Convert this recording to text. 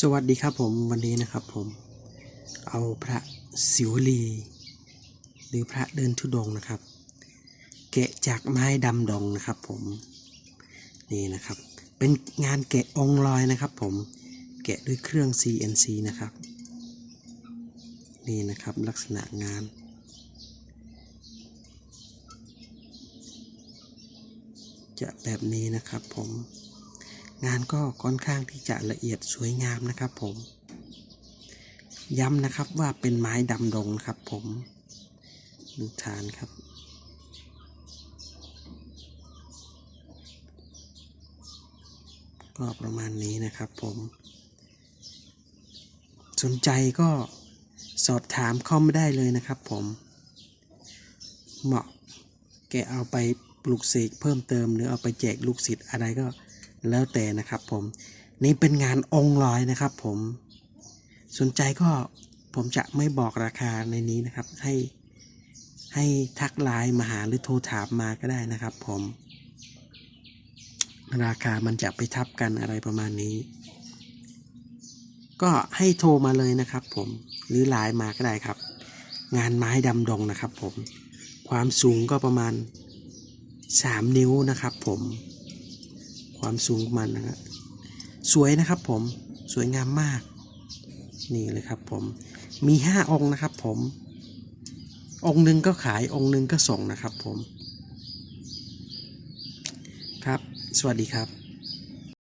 สวัสดีครับผมวันนี้นะครับผมเอาพระศิวลี หรือพระเดินทุดงนะครับ แกะจากไม้ดำดงนะครับผมนี่นะครับ เป็นงานแกะองลอยนะครับ ผมแกะด้วยเครื่อง CNC นะครับ นี่นะครับลักษณะงานจะแบบนี้นะครับผม งานก็ค่อนข้างที่จะละเอียดสวยงามนะครับผม ย้ำนะครับว่าเป็นไม้ดำดงครับผม ดูฐานครับ ก็ประมาณนี้นะครับผม สนใจก็สอบถามเข้ามาได้เลยนะครับผม เหมาะแกเอาไปปลูกเสกเพิ่มเติมหรือเอาไปแจกลูกศิษย์อะไรก็ แล้วแต่นะครับผมนี่เป็นงานองค์ลอยนะครับผมสนใจก็ผมจะไม่บอกราคาในนี้นะครับ ให้ให้ทักไลน์มาหาหรือโทรถามมาก็ได้นะครับผม ราคามันจะไปทับกันอะไรประมาณนี้ ก็ให้โทรมาเลยนะครับผมหรือไลน์มาก็ได้ครับ งานไม้ดำดงนะครับผม ความสูงก็ประมาณ 3 นิ้วนะครับผม ความสูงมันนะครับสวยนะครับผมสวยงามมาก นี่เลยครับผมมีห้าองค์นะครับผม องค์หนึ่งก็ขายองค์หนึ่งก็ส่งนะครับผม ครับ สวัสดีครับ